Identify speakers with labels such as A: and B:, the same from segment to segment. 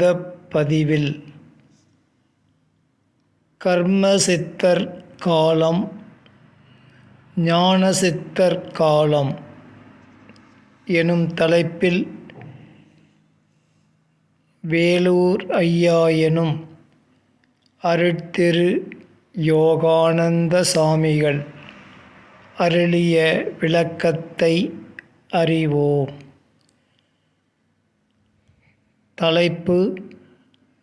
A: இந்த பதிவில் கர்மசித்தர் காலம் ஞானசித்தர் காலம் எனும் தலைப்பில் வேலூர் ஐயா எனும் அருட்திரு யோகானந்த சாமிகள் அருளிய விளக்கத்தை அறிவோம். தலைப்பு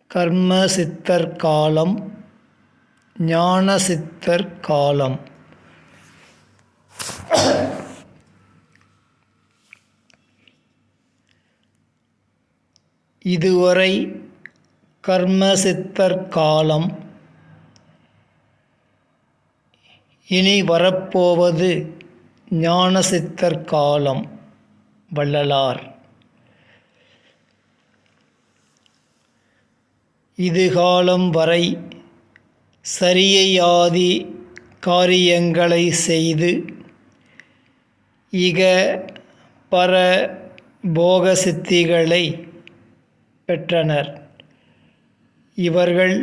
A: கர்ம சித்தர் காலம் ஞான சித்தர் காலம். இதுவரை கர்ம சித்தர் காலம். இனி வரப்போவது ஞான சித்தர் காலம் வள்ளலார். இதுகாலம் வரை சரியையாதி காரியங்களை செய்து இக பர போக சித்திகளை பெற்றனர். இவர்கள்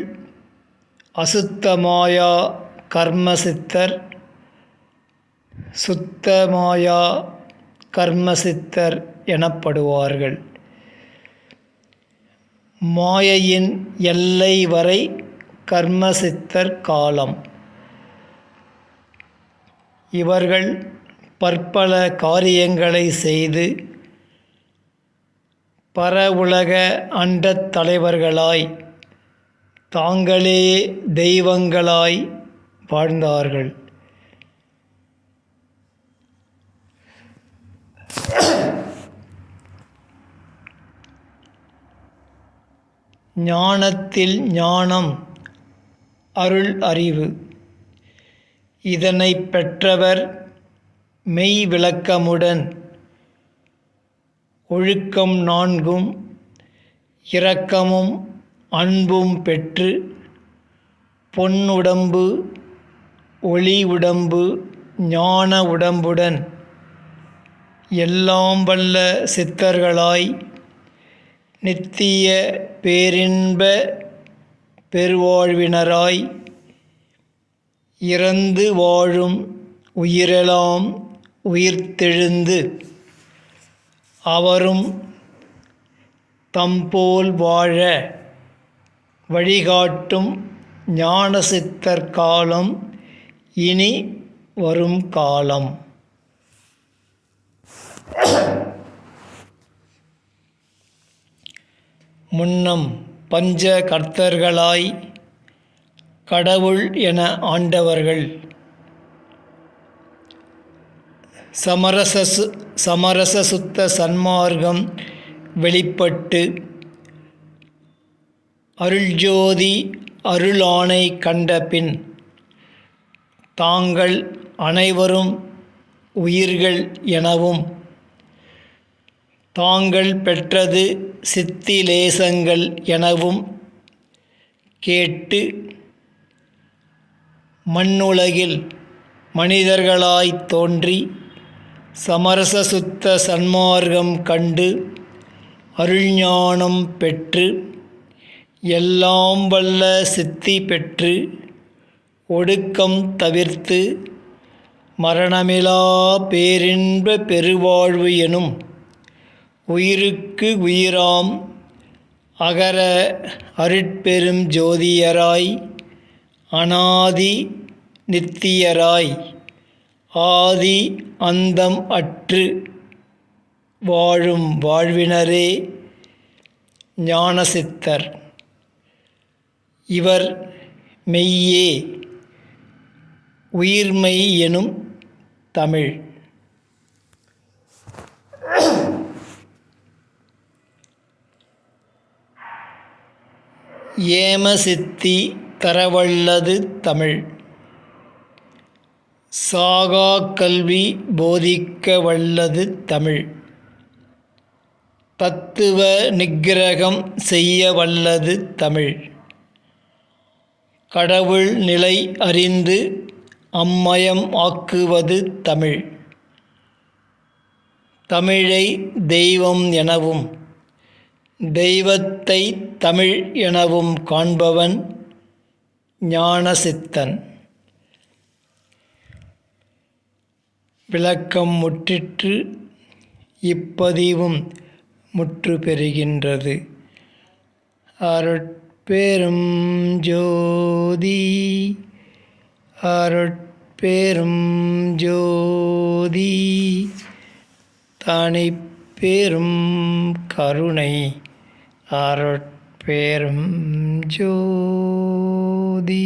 A: அசுத்தமாயா கர்மசித்தர் சுத்தமாயா கர்மசித்தர் எனப்படுவார்கள். மாயையின் எல்லை வரை கர்மசித்தர் காலம். இவர்கள் பற்பல காரியங்களை செய்து பர உலக அண்டத் தலைவர்களாய் தாங்களே தெய்வங்களாய் வாழ்ந்தார்கள். ஞானத்தில் ஞானம் அருள் அறிவு. இதனை பெற்றவர் மெய் விளக்கமுடன் ஒழுக்கம் நான்கும் இரக்கமும் அன்பும் பெற்று பொன்னுடம்பு ஒளி உடம்பு ஞான உடம்புடன் எல்லாம் வல்ல சித்தர்களாய் நித்திய பேரின்ப பெருவாழ்வினராய் இறந்து வாழும் உயிரெலாம் உயிர்த்தெழுந்து அவரும் தம்போல் வாழ வழிகாட்டும் ஞானசித்தர் காலம் இனி வரும் காலம். முன்னம் பஞ்ச கர்த்தர்களாய் கடவுள் என ஆண்டவர்கள். சமரச சமரச சுத்த சன்மார்க்கம் வெளிப்பட்டு அருள்ஜோதி அருளானை கண்ட பின் தாங்கள் அனைவரும் உயிர்கள் எனவும் தாங்கள் பெற்றது சித்திலேசங்கள் எனவும் கேட்டு மண்ணுலகில் மனிதர்களாய் தோன்றி சமரச சுத்த சன்மார்க்கம் கண்டு அருள்ஞானம் பெற்று எல்லாம் வல்ல சித்தி பெற்று ஒடுக்கம் தவிர்த்து மரணமிலா பேரின்ப பெருவாழ்வு எனும் உயிருக்கு உயிராம் அகர அருட்பெரும் ஜோதியராய் அனாதி நித்தியராய் ஆதி அந்தம் அற்று வாழும் வாழ்வினரே ஞானசித்தர். இவர் மெய்யே உயிர்மை எனும் தமிழ். ஏமசித்தி தரவல்லது தமிழ். சாகா கல்வி போதிக்க வல்லது தமிழ். தத்துவ நிக்கிரகம் செய்ய வல்லது தமிழ். கடவுள் நிலை அறிந்து அம்மயம் ஆக்குவது தமிழ். தமிழை தெய்வம் எனவும் தெய்வத்தை தமிழ் எனவும் காண்பவன் ஞானசித்தன். விளக்கம் முற்றிற்று இப்பதிவும் முற்று பெறுகின்றது. அருட்பெரும் ஜோதி அருட்பெரும் ஜோதி தனி பெரும் கருணை. അരുട്പെരും ജ്യോതി